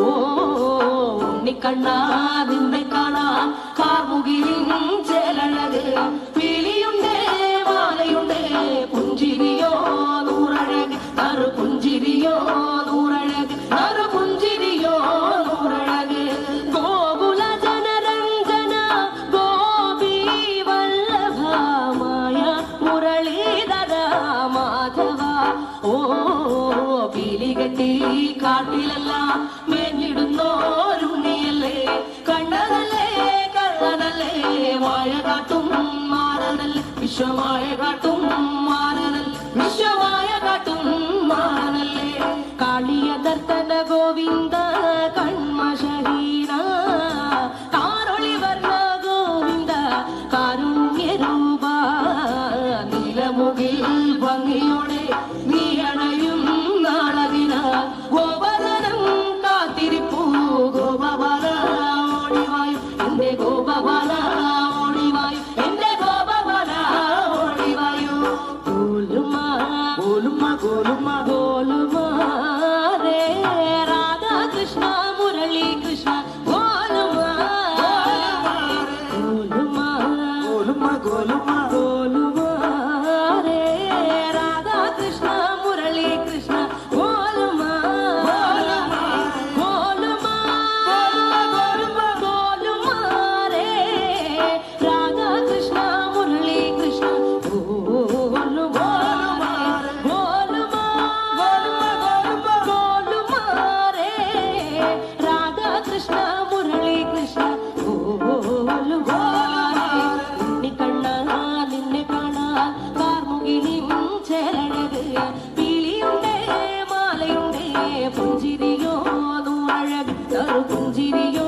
ஓ உன்னை கண்ணா விண்ணை காணா. கார்முகிலின் செயலழகு பிலியுண்டே மாலையுண்டே. புஞ்சிரியோ நூறழகு அரு புஞ்சிரியோ நூறழகு அரு புஞ்சிரியோ நூறழகு. கோகுல ஜனரஞ்சனா கோபி வல்லபா மாயா முரளிதரா மாதவா. ஓ മായ കാട്ടും മാറനൽ വിശ്വമായ കാട്ടും മാറനല്ലേ വിശ്വമായ കാട്ടും മാറനല്ലേ കാളിയ ദർത്തന ഗോവിന്ദ കൺമശഹീന കാരൊളി വർണ ഗോവിന്ദ കാരുണ്യരൂപ గోలుమ గోలుమ రే రాధా కృష్ణ మురళీ కృష్ణ గోలుమ. గోలుమ 公鸡的哟，多男人，都是公鸡的哟。